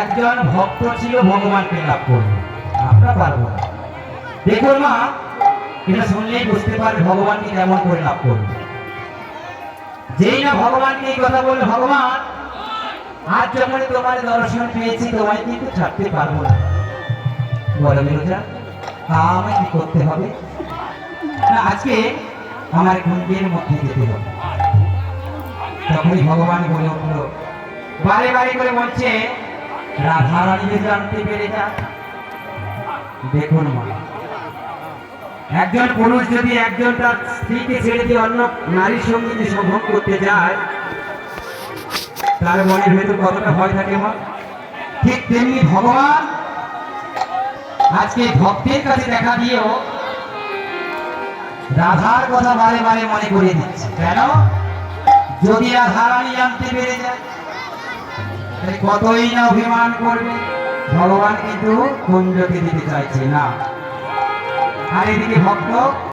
একজন ভক্ত ছিল ভগবানকে লাভ করবে আমরা পারব না। দেখুন মা, এটা শুনলেই বুঝতে পারবে ভগবানকে কেমন করে লাভ করবে। যেই না ভগবানকে এই কথা বললে ভগবান, আজ যখন তোমার দর্শন পেয়েছি, তোমায় কিন্তু ছাড়তে পারব না। বলো বিরোধা আমায় কি করতে হবে? না, আজকে আমার কুঞ্জের মধ্যে যেতে হবে। তখনই ভগবান বলে উঠল বারে বারে করে বলছে, রাধা রানীকে জানতে পেরে যা। দেখুন মা, একজন পুরুষ যদি একজন তার স্ত্রীকে ছেড়ে দিয়ে অন্য নারীর সঙ্গে যদি সংভোগ করতে যায়, তার মনের ভেতর কতটা ভয় থাকে মা? ঠিক তেমনি ভগবান আজকে ভক্তের কাছে দেখা দিয়েও রাধার কথা বারে বারে মনে করিয়ে দিচ্ছে। কেন? যদি রাধা রানী জানতে পেরে যায় কতই না অভিমান করবে? ভগবান কিন্তু কুঞ্জকে দিতে চাইছে না। আর এদিকে ভক্ত